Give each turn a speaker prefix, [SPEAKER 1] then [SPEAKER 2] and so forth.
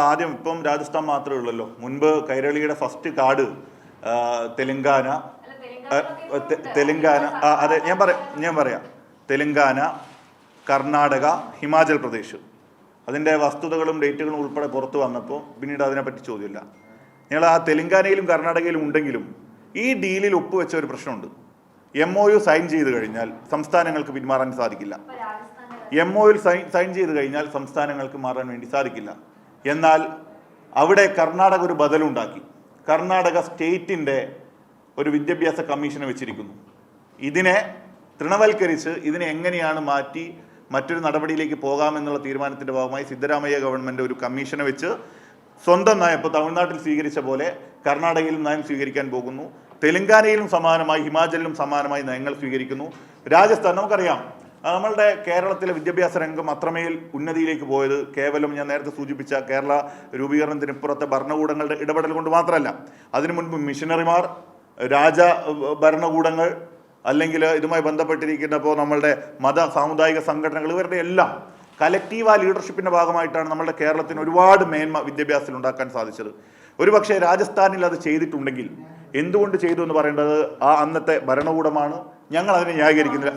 [SPEAKER 1] ആദ്യം ഇപ്പം രാജസ്ഥാൻ മാത്രമേ ഉള്ളല്ലോ. മുൻപ് കൈരളിയുടെ ഫസ്റ്റ് കാർഡ് തെലങ്കാന തെലങ്കാന അതെ ഞാൻ പറയാം ഞാൻ പറയാം. തെലങ്കാന കർണാടക ഹിമാചൽ പ്രദേശ്. അതിന്റെ വസ്തുതകളും ഡേറ്റുകളും ഉൾപ്പെടെ പുറത്തു വന്നപ്പോൾ പിന്നീട് അതിനെപ്പറ്റി ചോദ്യമില്ല. ഞങ്ങൾ ആ തെലങ്കാനയിലും കർണാടകയിലും ഉണ്ടെങ്കിലും ഈ ഡീലിൽ ഒപ്പുവെച്ച ഒരു പ്രശ്നമുണ്ട്. എം ഒ യു സൈൻ ചെയ്ത് കഴിഞ്ഞാൽ സംസ്ഥാനങ്ങൾക്ക് പിന്മാറാൻ സാധിക്കില്ല. എം ഒയിൽ സൈൻ സൈൻ ചെയ്ത് കഴിഞ്ഞാൽ സംസ്ഥാനങ്ങൾക്ക് മാറാൻ വേണ്ടി സാധിക്കില്ല. എന്നാൽ അവിടെ കർണാടക ഒരു ബദലുണ്ടാക്കി. കർണാടക സ്റ്റേറ്റിന്റെ ഒരു വിദ്യാഭ്യാസ കമ്മീഷനെ വെച്ചിരിക്കുന്നു. ഇതിനെ തൃണവൽക്കരിച്ച് ഇതിനെ എങ്ങനെയാണ് മാറ്റി മറ്റൊരു നടപടിയിലേക്ക് പോകാമെന്നുള്ള തീരുമാനത്തിന്റെ ഭാഗമായി സിദ്ധരാമയ്യ ഗവൺമെന്റ് ഒരു കമ്മീഷനെ വെച്ച് സ്വന്തം നയം ഇപ്പോൾ തമിഴ്നാട്ടിൽ സ്വീകരിച്ച പോലെ കർണാടകയിലും നയം സ്വീകരിക്കാൻ പോകുന്നു. തെലങ്കാനയിലും സമാനമായി ഹിമാചലിലും സമാനമായി നയങ്ങൾ സ്വീകരിക്കുന്നു. രാജസ്ഥാൻ നമുക്കറിയാം നമ്മളുടെ കേരളത്തിലെ വിദ്യാഭ്യാസ രംഗം അത്രമേൽ ഉന്നതിയിലേക്ക് പോയത് കേവലം ഞാൻ നേരത്തെ സൂചിപ്പിച്ച കേരള രൂപീകരണത്തിന് ഇപ്പുറത്തെ ഭരണകൂടങ്ങളുടെ ഇടപെടൽ കൊണ്ട് മാത്രമല്ല. അതിനു മുൻപ് മിഷനറിമാർ രാജ ഭരണകൂടങ്ങൾ അല്ലെങ്കിൽ ഇതുമായി ബന്ധപ്പെട്ടിരിക്കുന്ന ഇപ്പോൾ നമ്മളുടെ മത സാമുദായിക സംഘടനകൾ ഇവരുടെ എല്ലാം കലക്റ്റീവ് ആ ലീഡർഷിപ്പിന്റെ ഭാഗമായിട്ടാണ് നമ്മുടെ കേരളത്തിന് ഒരുപാട് മേന്മ വിദ്യാഭ്യാസത്തിൽ ഉണ്ടാക്കാൻ സാധിച്ചത്. ഒരുപക്ഷെ രാജസ്ഥാനിൽ അത് ചെയ്തിട്ടുണ്ടെങ്കിൽ എന്തുകൊണ്ട് ചെയ്തു എന്ന് പറയേണ്ടത് ആ അന്നത്തെ ഭരണകൂടമാണ്. ഞങ്ങൾ അതിനെ ന്യായീകരിക്കുന്നില്ല.